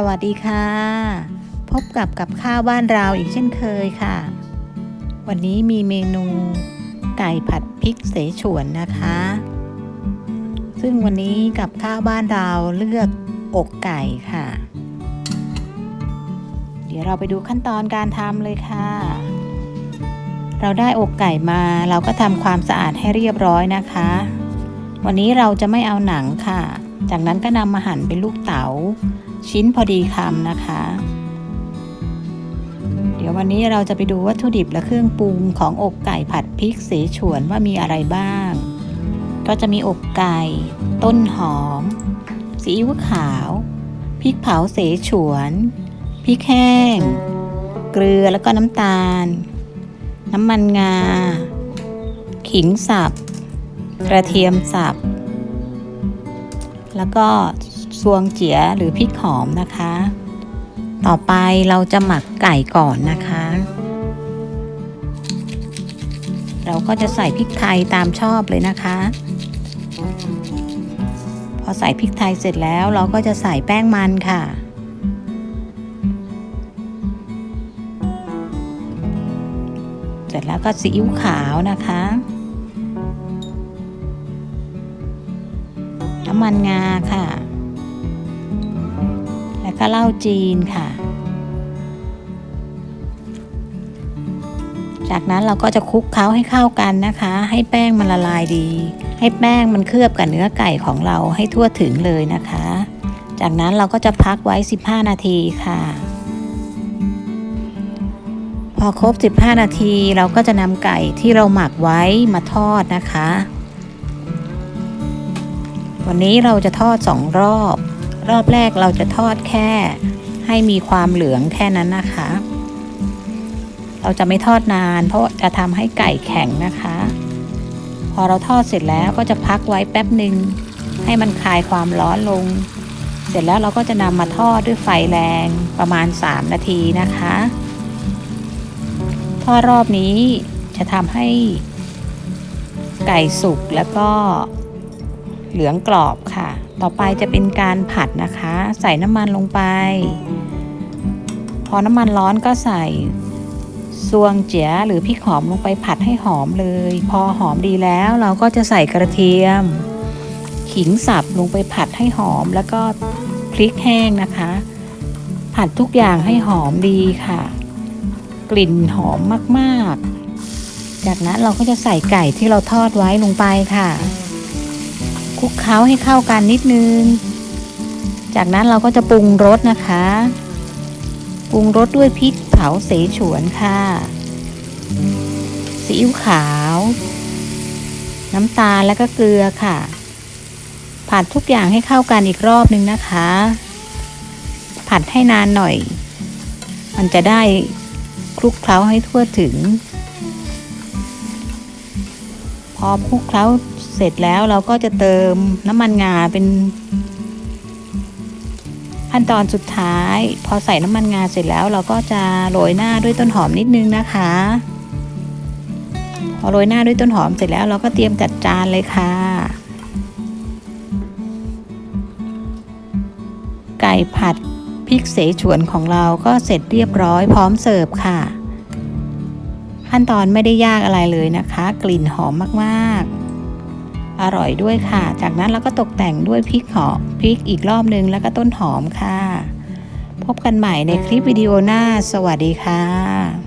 สวัสดีค่ะ พบกับกับข้าวบ้านเราอีกเช่นเคยค่ะ วันนี้มีเมนูไก่ผัดพริกเสฉวนนะคะ ซึ่งวันนี้กับข้าวบ้านเราเลือกอกไก่ค่ะ เดี๋ยวเราไปดูขั้นตอนการทำเลยค่ะ เราได้อกไก่มาเราก็ทำความสะอาดให้เรียบร้อยนะคะ วันนี้เราจะไม่เอาหนังค่ะ จากนั้นก็นำมาหั่นเป็นลูกเต๋า ชิ้นพอดีคำนะคะ เดี๋ยววันนี้เราจะไปดูวัตถุดิบและเครื่องปรุงของอกไก่ผัดพริกเสฉวนว่ามีอะไรบ้าง ก็จะมีอกไก่ ต้นหอม ซีอิ๊วขาว พริกเผาเสฉวน พริกแห้ง เกลือแล้วก็น้ำตาล น้ำมันงา ขิงสับ กระเทียมสับ แล้วก็ ซวงเจียหรือพริกหอมนะคะ ต่อไปเราจะหมักไก่ก่อนนะคะ เราก็จะใส่พริกไทยตามชอบเลยนะคะ พอใส่พริกไทยเสร็จแล้วเราก็จะใส่แป้งมันค่ะเสร็จแล้วก็ซีอิ๊วขาวนะคะ น้ำมันงาค่ะ ก็เหล้าจีนค่ะ จากนั้นเราก็จะคลุกเคล้าให้เข้ากันนะคะ ให้แป้งมันละลายดี ให้แป้งมันเคลือบกับเนื้อไก่ของเราให้ทั่วถึงเลยนะคะ จากนั้นเราก็จะพักไว้ 15 นาทีค่ะ พอครบ 15 นาทีเราก็จะนำไก่ที่เราหมักไว้มาทอดนะคะ วันนี้เราจะทอดสองรอบ รอบแรกเราจะทอดแค่ให้มีความเหลืองแค่นั้นนะคะ เราจะไม่ทอดนาน เพราะจะทำให้ไก่แข็งนะคะ พอเราทอดเสร็จแล้วก็จะพักไว้แป๊บหนึ่งให้มันคลายความร้อนลง เสร็จแล้วเราก็จะนำมาทอดด้วยไฟแรงประมาณ 3 นาทีนะคะ ทอดรอบนี้จะทำให้ไก่สุกแล้วก็ เหลืองกรอบค่ะ ต่อไปจะเป็นการผัดนะคะ ใส่น้ำมันลงไป พอน้ำมันร้อนก็ใส่ซวงเจียหรือพริกหอมลงไปผัดให้หอมเลย พอหอมดีแล้วเราก็จะใส่กระเทียม ขิงสับลงไปผัดให้หอมแล้วก็พริกแห้งนะคะ ผัดทุกอย่างให้หอมดีค่ะ กลิ่นหอมมากๆ จากนั้นเราก็จะใส่ไก่ที่เราทอดไว้ลงไปค่ะ คลุกเคล้าให้เข้ากันนิดนึง จากนั้นเราก็จะปรุงรสนะคะ ปรุงรสด้วยพริกเผาเสฉวนค่ะซีอิ๊วขาว น้ำตาลแล้วก็เกลือค่ะ ผัดทุกอย่างให้เข้ากันอีกรอบนึงนะคะ ผัดให้นานหน่อย มันจะได้คลุกเคล้าให้ทั่วถึง พอคลุกเคล้า เสร็จแล้วเราก็จะเติมน้ำมันงาเป็น ขั้นตอนสุดท้าย พอใส่น้ำมันงาเสร็จแล้วเราก็จะโรยหน้าด้วยต้นหอมนิดนึงนะคะ พอโรยหน้าด้วยต้นหอมเสร็จแล้วเราก็เตรียมจัดจานเลยค่ะ ไก่ผัดพริกเสฉวนของเราก็เสร็จเรียบร้อยพร้อมเสิร์ฟค่ะ ขั้นตอนไม่ได้ยากอะไรเลยนะคะ กลิ่นหอมมากๆ อร่อยด้วยค่ะ จากนั้นเราก็ตกแต่งด้วยพริกหอมพริกอีกรอบนึงแล้วก็ต้นหอมค่ะ พบกันใหม่ในคลิปวิดีโอหน้า สวัสดีค่ะ